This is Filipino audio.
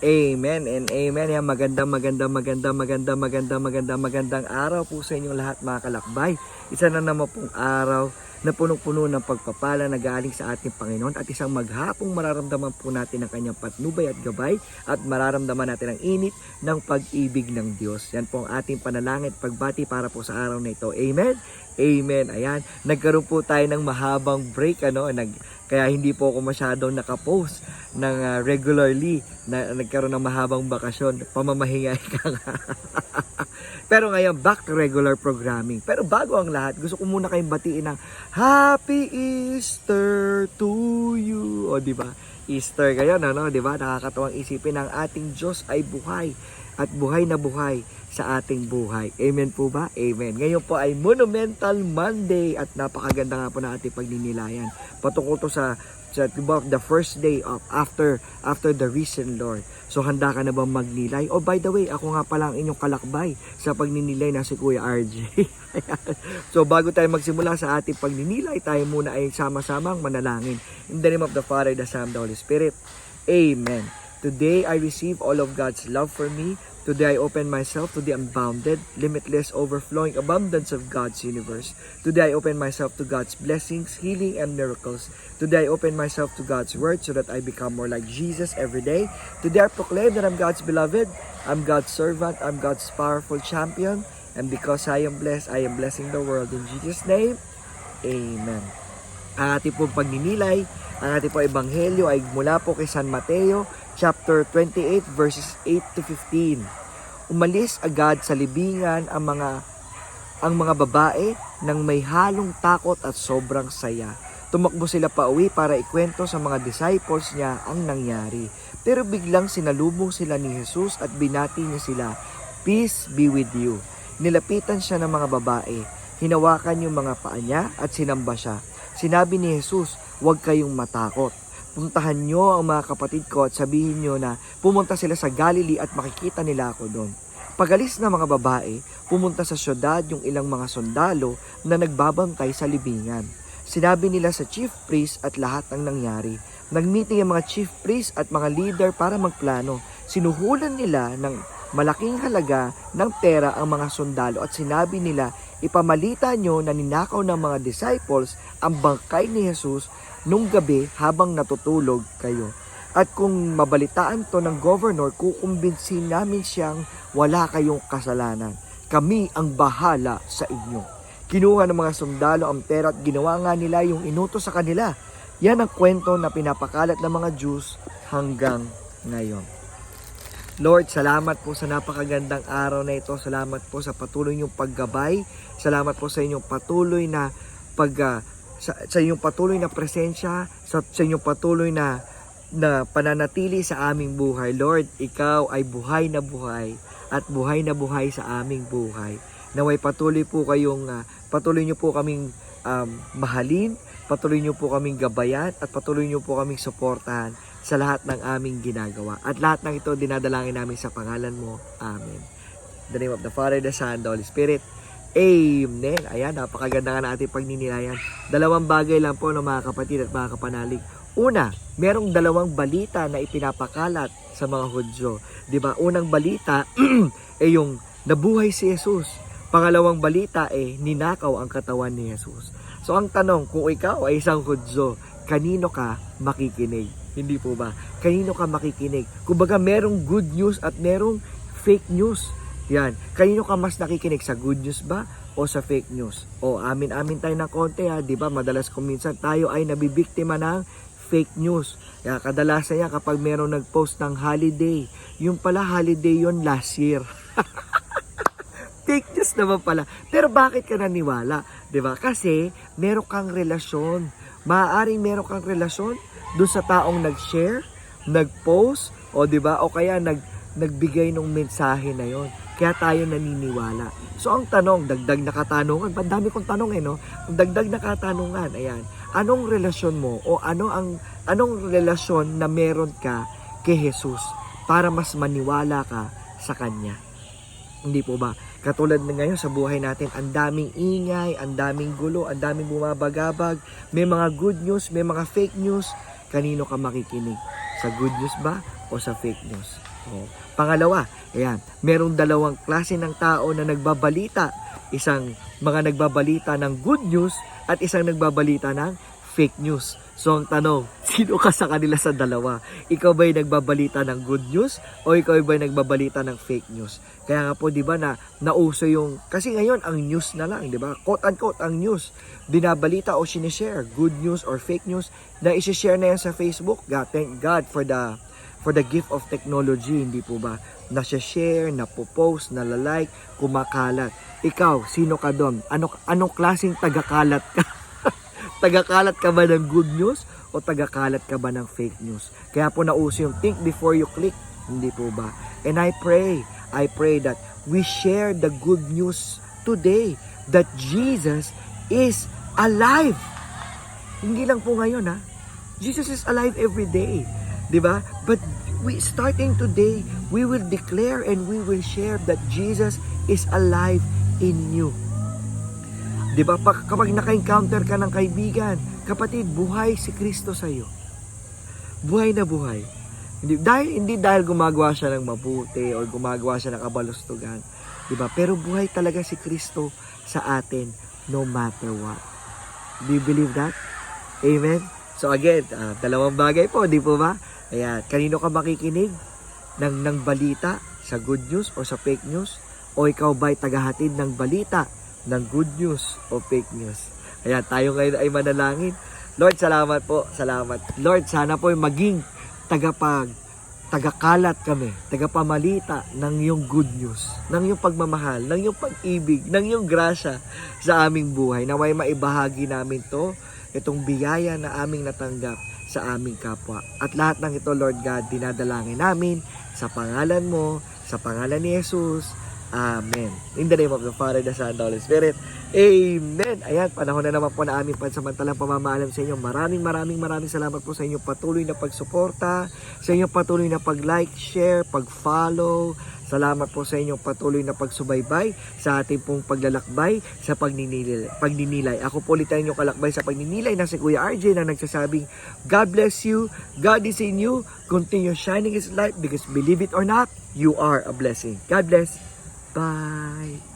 Amen and amen. Yan, maganda, maganda, maganda, maganda, maganda, maganda, magandang araw po sa inyong lahat mga kalakbay. Isa na naman pong araw na punong-puno ng pagpapala na galing sa ating Panginoon at isang maghapong mararamdaman po natin ang kanyang patnubay at gabay at mararamdaman natin ang init ng pag-ibig ng Diyos. Yan po ang ating panalangin at pagbati para po sa araw na ito. Amen? Amen. Ayan. Nagkaroon po tayo ng mahabang break. Ano? Nag, kaya hindi po ako masyadong nakapost ng ah, regularly na nagkaroon ng mahabang bakasyon. Pamamahinga ka nga. Pero ngayon, back to regular programming. Pero bago ang lahat, gusto ko muna kayong batiin ng Happy Easter to you. O, di ba? Easter ngayon, ano? Di ba? Nakakatuwang isipin ng ating Diyos ay buhay at buhay na buhay sa ating buhay. Amen po ba? Amen. Ngayon po ay Monumental Monday at napakaganda nga po na ating pagninilayan. Patungkol to sa sa diba, the first day of after after the risen Lord. So handa ka na ba magnilay? Oh by the way, ako nga pala ang inyong kalakbay sa pagninilay na si Kuya RJ. So bago tayo magsimula sa ating pagninilay, tayo muna ay sama-samang manalangin. In the name of the Father, the Son, the Holy Spirit. Amen. Today I receive all of God's love for me. Today I open myself to the unbounded, limitless, overflowing abundance of God's universe. Today I open myself to God's blessings, healing, and miracles. Today I open myself to God's word so that I become more like Jesus every day. Today I proclaim that I'm God's beloved, I'm God's servant, I'm God's powerful champion. And because I am blessed, I am blessing the world. In Jesus' name, Amen. Ang ating pong pagninilay, ang ating pong ebanghelyo ay mula po kay San Mateo, chapter 28, verses 8 to 15. Umalis agad sa libingan ang mga ang mga babae nang may halong takot at sobrang saya. Tumakbo sila pa uwi para ikwento sa mga disciples niya ang nangyari. Pero biglang sinalubong sila ni Jesus at binati niya sila, Peace be with you. Nilapitan siya ng mga babae. Hinawakan yung mga paa niya at sinamba siya. Sinabi ni Jesus, huwag kayong matakot. Puntahan niyo ang mga kapatid ko at sabihin niyo na pumunta sila sa Galilee at makikita nila ako doon. Pagalis na mga babae, pumunta sa syudad yung ilang mga sundalo na nagbabantay sa libingan. Sinabi nila sa chief priest at lahat ng nangyari. Nagmeeting ang mga chief priest at mga leader para magplano. Sinuhulan nila ng malaking halaga ng pera ang mga sundalo at sinabi nila, ipamalita nyo na ninakaw ng mga disciples ang bangkay ni Jesus nung gabi habang natutulog kayo. At kung mabalitaan to ng governor, kukumbinsin namin siyang wala kayong kasalanan. Kami ang bahala sa inyo. Kinuha ng mga sundalo ang pera at ginawa nga nila yung inuto sa kanila. Yan ang kwento na pinapakalat ng mga Jews hanggang ngayon. Lord, salamat po sa napakagandang araw na ito. Salamat po sa patuloy niyong paggabay. Salamat po sa inyong patuloy na pag ah, sa, sa inyong patuloy na presensya, sa, sa inyong patuloy na na pananatili sa aming buhay. Lord, ikaw ay buhay na buhay at buhay na buhay sa aming buhay. Naway patuloy po kayong ah, patuloy niyo po kaming um, mahalin, patuloy niyo po kaming gabayan at patuloy niyo po kaming suportahan sa lahat ng aming ginagawa. At lahat ng ito dinadalangin namin sa pangalan mo. Amen. In the name of the Father, the Son, the Holy Spirit. Amen. Ayan, napakaganda nga na ating pagninilayan. Dalawang bagay lang po no, mga kapatid at mga kapanalig. Una, merong dalawang balita na ipinapakalat sa mga Hudyo. ba? Unang balita ay yung nabuhay si Jesus. Pangalawang balita eh ninakaw ang katawan ni Jesus. So ang tanong, kung ikaw ay isang Hudyo, kanino ka makikinig? Hindi po ba? Kanino ka makikinig? Kumbaga merong good news at merong fake news. Yan. Kanino ka mas nakikinig? Sa good news ba? O sa fake news? O amin-amin tayo ng konti ha. Di ba? Madalas kung minsan tayo ay nabibiktima ng fake news. Kaya kadalasan yan kapag merong nag-post ng holiday. Yung pala holiday yon last year. fake news naman pala. Pero bakit ka naniwala? 'Di ba? Kasi meron kang relasyon. Maaaring meron kang relasyon doon sa taong nag-share, nag-post, o 'di ba? O kaya nag nagbigay ng mensahe na 'yon. Kaya tayo naniniwala. So ang tanong, dagdag na katanungan, pa dami kong tanong eh no. Dagdag na katanungan, ayan. Anong relasyon mo o ano ang anong relasyon na meron ka kay Jesus para mas maniwala ka sa kanya? Hindi po ba? Katulad na ngayon sa buhay natin, ang daming ingay, ang daming gulo, ang daming bumabagabag, may mga good news, may mga fake news. Kanino ka makikinig? Sa good news ba o sa fake news? Oh. Pangalawa, ayan, merong dalawang klase ng tao na nagbabalita. Isang mga nagbabalita ng good news at isang nagbabalita ng fake news. So ang tanong, sino ka sa kanila sa dalawa? Ikaw ba'y nagbabalita ng good news o ikaw ba'y nagbabalita ng fake news? Kaya nga po 'di ba na nauso yung kasi ngayon ang news na lang, 'di ba? Quote unquote ang news. Binabalita o sinishare, good news or fake news na i-share na yan sa Facebook. God, thank God for the for the gift of technology, hindi po ba? Na share, na post, na like, kumakalat. Ikaw, sino ka doon? Ano anong klaseng tagakalat ka? tagakalat ka ba ng good news o tagakalat ka ba ng fake news? Kaya po nauso yung think before you click, hindi po ba? And I pray, I pray that we share the good news today that Jesus is alive. Hindi lang po ngayon ha. Jesus is alive every day. 'Di ba? But we starting today, we will declare and we will share that Jesus is alive in you. 'Di ba? Pag, kapag naka-encounter ka ng kaibigan, kapatid, buhay si Kristo sa iyo. Buhay na buhay. Hindi dahil hindi dahil gumagawa siya ng mabuti o gumagawa siya ng kabalustugan, 'di ba? Pero buhay talaga si Kristo sa atin no matter what. Do you believe that? Amen. So again, ah, dalawang bagay po, di po ba? Ayan, kanino ka makikinig? Ng, ng balita sa good news o sa fake news? O ikaw ba'y tagahatid ng balita ng good news o fake news? Ayan, tayo ngayon ay manalangin. Lord, salamat po. Salamat. Lord, sana po maging tagapag, tagakalat kami, tagapamalita ng iyong good news, ng iyong pagmamahal, ng iyong pag-ibig, ng iyong grasya sa aming buhay. Naway maibahagi namin to, itong biyaya na aming natanggap sa aming kapwa. At lahat ng ito, Lord God, dinadalangin namin sa pangalan mo, sa pangalan ni Jesus. Amen. In the name of the Father, the Son, and the Holy Spirit. Amen. Ayan, panahon na naman po na aming pansamantalang pamamaalam sa inyo. Maraming maraming maraming salamat po sa inyong patuloy na pagsuporta, sa inyong patuloy na pag-like, share, pag-follow. Salamat po sa inyong patuloy na pagsubaybay sa ating pong paglalakbay sa pagninilay. pagninilay. Ako po ulit ang inyong kalakbay sa pagninilay na si Kuya RJ na nagsasabing, God bless you, God is in you, continue shining His light because believe it or not, you are a blessing. God bless. Bye.